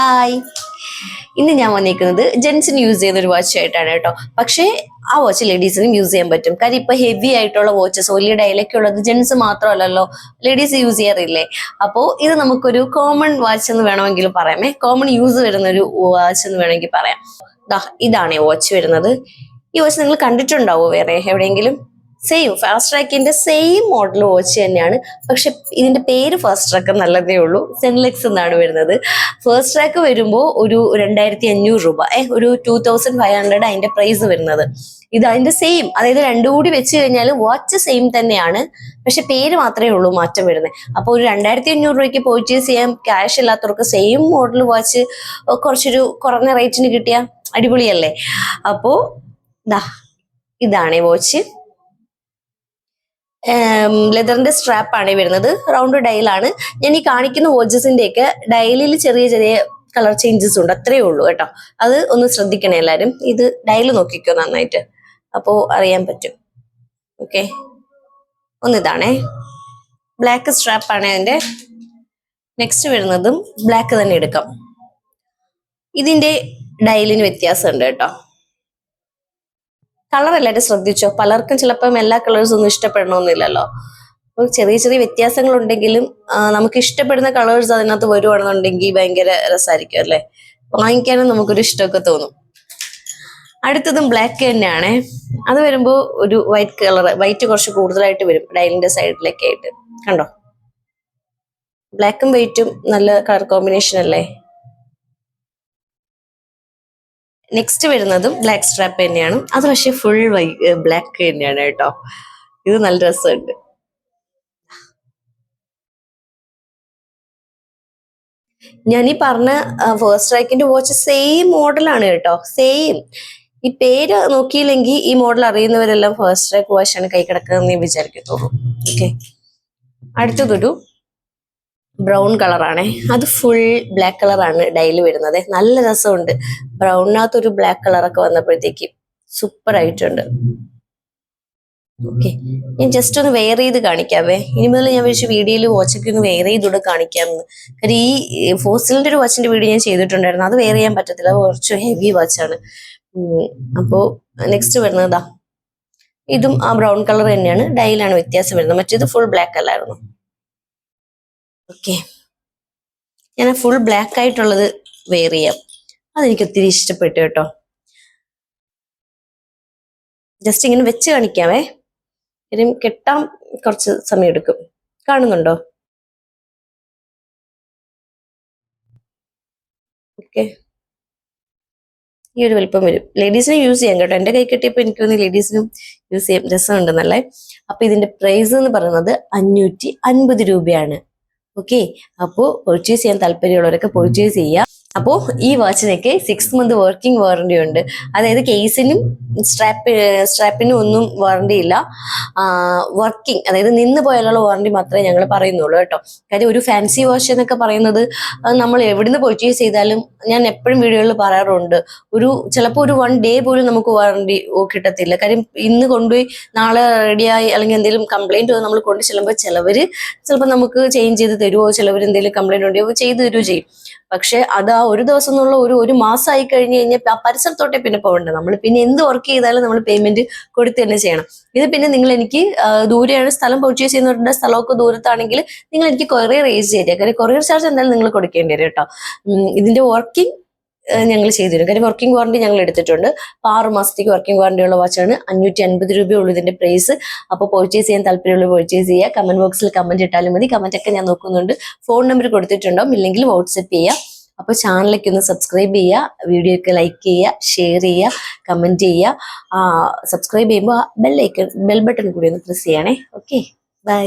Hi ഇന്ന് ഞാൻ വന്നിരിക്കുന്നത് ജെൻസിന് യൂസ് ചെയ്യുന്ന ഒരു വാച്ച് ആയിട്ടാണ് കേട്ടോ. പക്ഷേ ആ വാച്ച് ലേഡീസിനും യൂസ് ചെയ്യാൻ പറ്റും. കാര്യം ഇപ്പൊ ഹെവി ആയിട്ടുള്ള വാച്ചസ് വലിയ ഡയലൊക്കെ ഉള്ളത് ജെൻസ് മാത്രമല്ലല്ലോ. ലേഡീസ് യൂസ് ചെയ്യാറില്ലേ? അപ്പോൾ ഇത് നമുക്കൊരു കോമൺ വാച്ച് എന്ന് വേണമെങ്കിൽ പറയാമേ. കോമൺ യൂസ് വരുന്ന ഒരു വാച്ച് എന്ന് വേണമെങ്കിൽ പറയാം. ഇതാണ് ഈ വാച്ച് വരുന്നത്. ഈ വാച്ച് നിങ്ങൾ കണ്ടിട്ടുണ്ടാവോ വേറെ എവിടെയെങ്കിലും? സെയിം ഫാസ്റ്റ് ട്രാക്കിന്റെ സെയിം മോഡൽ വാച്ച് തന്നെയാണ്. പക്ഷെ ഇതിന്റെ പേര് ഫാസ്റ്റ് ട്രാക്ക് നല്ലതേ ഉള്ളൂ. സെൻലെക്സ് എന്നാണ് വരുന്നത്. ഫസ്റ്റ് ട്രാക്ക് വരുമ്പോൾ ഒരു രണ്ടായിരത്തി അഞ്ഞൂറ് രൂപ. ഏഹ് ഒരു ടൂ തൗസൻഡ് ഫൈവ് ഹൺഡ്രഡ് അതിന്റെ പ്രൈസ് വരുന്നത്. ഇത് അതിന്റെ സെയിം അതായത് രണ്ടും കൂടി വെച്ച് കഴിഞ്ഞാൽ വാച്ച് സെയിം തന്നെയാണ്. പക്ഷെ പേര് മാത്രമേ ഉള്ളൂ മാറ്റം വരുന്നത്. അപ്പോൾ ഒരു രണ്ടായിരത്തി അഞ്ഞൂറ് രൂപയ്ക്ക് പർച്ചേസ് ചെയ്യാൻ ക്യാഷ് ഇല്ലാത്തവർക്ക് സെയിം മോഡൽ വാച്ച് കുറച്ചൊരു കുറഞ്ഞ റേറ്റിന് കിട്ടിയ അടിപൊളിയല്ലേ? അപ്പോൾ ഇതാണ് വാച്ച് ലെതറിന്റെ സ്ട്രാപ്പ് ആണ് വരുന്നത്. റൗണ്ട് ഡയലാണ് ഞാൻ ഈ കാണിക്കുന്ന വാച്ചസിന്റെ ഒക്കെ ഡയലിൽ ചെറിയ ചെറിയ കളർ ചേഞ്ചസ് ഉണ്ട്. അത്രയേ ഉള്ളൂ കേട്ടോ. അത് ഒന്ന് ശ്രദ്ധിക്കണേ എല്ലാരും. ഇത് ഡയൽ നോക്കിക്കോ നന്നായിട്ട്. അപ്പോ അറിയാൻ പറ്റും. ഓക്കെ ഒന്നിതാണേ ബ്ലാക്ക് സ്ട്രാപ്പ് ആണ് അതിന്റെ. നെക്സ്റ്റ് വരുന്നതും ബ്ലാക്ക് തന്നെ എടുക്കാം. ഇതിന്റെ ഡയലിന് വ്യത്യാസമുണ്ട് കേട്ടോ. കളർ എല്ലാവരും ശ്രദ്ധിച്ചോ? പലർക്കും ചിലപ്പം എല്ലാ കളേഴ്സും ഒന്നും ഇഷ്ടപ്പെടണമെന്നില്ലല്ലോ അപ്പോൾ ചെറിയ ചെറിയ വ്യത്യാസങ്ങൾ ഉണ്ടെങ്കിലും നമുക്ക് ഇഷ്ടപ്പെടുന്ന കളേഴ്സ് അതിനകത്ത് വരുവാണെന്നുണ്ടെങ്കിൽ ഭയങ്കര രസമായിരിക്കും അല്ലേ? വാങ്ങിക്കാനും നമുക്കൊരു ഇഷ്ടമൊക്കെ തോന്നും. അടുത്തതും ബ്ലാക്ക് തന്നെയാണ്. അത് വരുമ്പോൾ ഒരു വൈറ്റ് കളർ വൈറ്റ് കുറച്ച് കൂടുതലായിട്ട് വരും. ഡയലിന്റെ സൈഡിലൊക്കെ ആയിട്ട് കണ്ടോ? ബ്ലാക്കും വൈറ്റും നല്ല കളർ കോമ്പിനേഷൻ അല്ലേ? നെക്സ്റ്റ് വരുന്നതും ബ്ലാക്ക് സ്ട്രാപ്പ് തന്നെയാണ്. അത് പക്ഷെ ഫുൾ വൈ ബ്ലാക്ക് തന്നെയാണ് കേട്ടോ. ഇത് നല്ല രസമുണ്ട്. ഞാൻ ഈ പറഞ്ഞ ഫസ്റ്റ് സ്ട്രൈക്കിന്റെ വാച്ച് സെയിം മോഡലാണ് കേട്ടോ. സെയിം ഈ പേര് നോക്കിയില്ലെങ്കിൽ ഈ മോഡൽ അറിയുന്നവരെല്ലാം ഫസ്റ്റ് സ്ട്രൈക്ക് വാച്ചാണ് കൈ കിടക്കുന്നതെന്ന് ഞാൻ വിചാരിക്കത്തുള്ളൂ. ഓക്കെ അടുത്തതൊരു ബ്രൗൺ കളറാണ്. അത് ഫുൾ ബ്ലാക്ക് കളറാണ് ഡൈലി വരുന്നത്. നല്ല രസമുണ്ട്. ബ്രൗണിനകത്ത് ഒരു ബ്ലാക്ക് കളറൊക്കെ വന്നപ്പോഴത്തേക്ക് സൂപ്പർ ആയിട്ടുണ്ട് ഓക്കെ. ഞാൻ ജസ്റ്റ് ഒന്ന് വെയർ ചെയ്ത് കാണിക്കാവേ. ഇനി മുതൽ ഞാൻ വിളിച്ച് വീഡിയോയിൽ വാച്ചൊക്കെ ഒന്ന് വെയർ ചെയ്തുകൂടെ കാണിക്കാമെന്ന്. കാര്യം ഈ ഫോസിലിന്റെ ഒരു വാച്ചിന്റെ വീഡിയോ ഞാൻ ചെയ്തിട്ടുണ്ടായിരുന്നു. അത് വെയർ ചെയ്യാൻ പറ്റത്തില്ല. അത് കുറച്ച് ഹെവി വാച്ചാണ്. അപ്പോ നെക്സ്റ്റ് വരുന്നതാ ഇതും ആ ബ്രൗൺ കളർ തന്നെയാണ്. ഡൈലാണ് വ്യത്യാസം വരുന്നത്. മറ്റേത് ഫുൾ ബ്ലാക്ക് അല്ലായിരുന്നു. ഓക്കെ ഞാൻ ഫുൾ ബ്ലാക്ക് ആയിട്ടുള്ളത് വെയർ ചെയ്യാം. അതെനിക്ക് ഒത്തിരി ഇഷ്ടപ്പെട്ടു കേട്ടോ. ജസ്റ്റ് ഇങ്ങനെ വെച്ച് കാണിക്കാവേ കാര്യം കെട്ടാൻ കുറച്ച് സമയം എടുക്കും. കാണുന്നുണ്ടോ? ഓക്കെ ഈ ഒരു വലിപ്പം വരും. ലേഡീസിനും യൂസ് ചെയ്യാം കേട്ടോ. എന്റെ കൈ കെട്ടിയപ്പോൾ എനിക്ക് തോന്നി ലേഡീസിനും യൂസ് ചെയ്യാം. രസമുണ്ടെന്നല്ലേ? അപ്പൊ ഇതിന്റെ പ്രൈസ് എന്ന് പറയുന്നത് അഞ്ഞൂറ്റി അൻപത് രൂപയാണ്. ഓക്കെ അപ്പോൾ പർച്ചേസ് ചെയ്യാൻ താല്പര്യമുള്ളവരൊക്കെ പർച്ചേസ് ചെയ്യുക അപ്പോൾ ഈ വാച്ചിനൊക്കെ സിക്സ് മന്ത് വർക്കിംഗ് വാറണ്ടി ഉണ്ട്. അതായത് കേസിനും സ്ട്രാപ്പ് സ്ട്രാപ്പിനും ഒന്നും വാറണ്ടി ഇല്ല. വർക്കിംഗ് അതായത് നിന്ന് പോയാലുള്ള വാറണ്ടി മാത്രമേ ഞങ്ങൾ പറയുന്നുള്ളൂ കേട്ടോ. കാര്യം ഒരു ഫാൻസി വാച്ച് എന്നൊക്കെ പറയുന്നത് നമ്മൾ എവിടുന്ന് പർച്ചേസ് ചെയ്താലും ഞാൻ എപ്പോഴും വീഡിയോയിൽ പറയാറുണ്ട്. ഒരു ചിലപ്പോൾ ഒരു വൺ ഡേ പോലും നമുക്ക് വാറണ്ടി കിട്ടത്തില്ല. കാര്യം ഇന്ന് കൊണ്ടുപോയി നാളെ റെഡിയായി അല്ലെങ്കിൽ എന്തെങ്കിലും കംപ്ലൈന്റ് നമ്മൾ കൊണ്ട് ചെല്ലുമ്പോൾ ചിലവർ ചിലപ്പോൾ നമുക്ക് ചേഞ്ച് ചെയ്ത് തരുമോ ചിലവർ എന്തെങ്കിലും കംപ്ലൈന്റ് ഉണ്ടെങ്കിൽ ചെയ്ത് തരുമോ ചെയ്യും. പക്ഷെ അത് ആ ഒരു ദിവസം എന്നുള്ള ഒരു ഒരു മാസമായി കഴിഞ്ഞ് കഴിഞ്ഞാൽ ആ പരിസരത്തോട്ടേ പിന്നെ പോകണ്ട. നമ്മൾ പിന്നെ എന്ത് വർക്ക് ചെയ്താലും നമ്മൾ പേയ്മെന്റ് കൊടുത്ത് തന്നെ ചെയ്യണം. ഇത് പിന്നെ നിങ്ങൾ എനിക്ക് ദൂരെയാണ് സ്ഥലം പർച്ചേസ് ചെയ്യുന്നവരുടെ സ്ഥലമൊക്കെ ദൂരത്താണെങ്കിൽ നിങ്ങൾ എനിക്ക് കൊറിയർ റേസ് ചെയ്തേക്കാം. കൊറിയർ ചാർജ് എന്തായാലും നിങ്ങൾ കൊടുക്കേണ്ടി വരും കേട്ടോ. ഇതിന്റെ വർക്കിംഗ് ഞങ്ങൾ ചെയ്തു തരും കാര്യം വർക്കിംഗ് വാറണ്ടി ഞങ്ങൾ എടുത്തിട്ടുണ്ട്. അപ്പൊ ആറ് മാസത്തേക്ക് വർക്കിംഗ് വാറണ്ടി ഉള്ള വാച്ചാണ് അഞ്ഞൂറ്റി അൻപത് രൂപയുള്ളൂ ഇതിന്റെ പ്രൈസ് അപ്പോൾ പർച്ചേസ് ചെയ്യാൻ താല്പര്യമുള്ള പർച്ചേസ് ചെയ്യുക. കമന്റ് ബോക്സിൽ കമന്റ് ഇട്ടാലും മതി. കമന്റ് ഒക്കെ ഞാൻ നോക്കുന്നുണ്ട്. ഫോൺ നമ്പർ കൊടുത്തിട്ടുണ്ടാവും ഇല്ലെങ്കിൽ വാട്സപ്പ് ചെയ്യുക. അപ്പോൾ ചാനലൊക്കെ ഒന്ന് സബ്സ്ക്രൈബ് ചെയ്യുക. വീഡിയോ ഒക്കെ ലൈക്ക് ചെയ്യുക. ഷെയർ ചെയ്യുക. കമന്റ് ചെയ്യുക. സബ്സ്ക്രൈബ് ചെയ്യുമ്പോൾ ബെൽ ഐക്കൺ ബെൽ ബട്ടൺ കൂടി ഒന്ന് പ്രസ് ചെയ്യണേ. Okay bye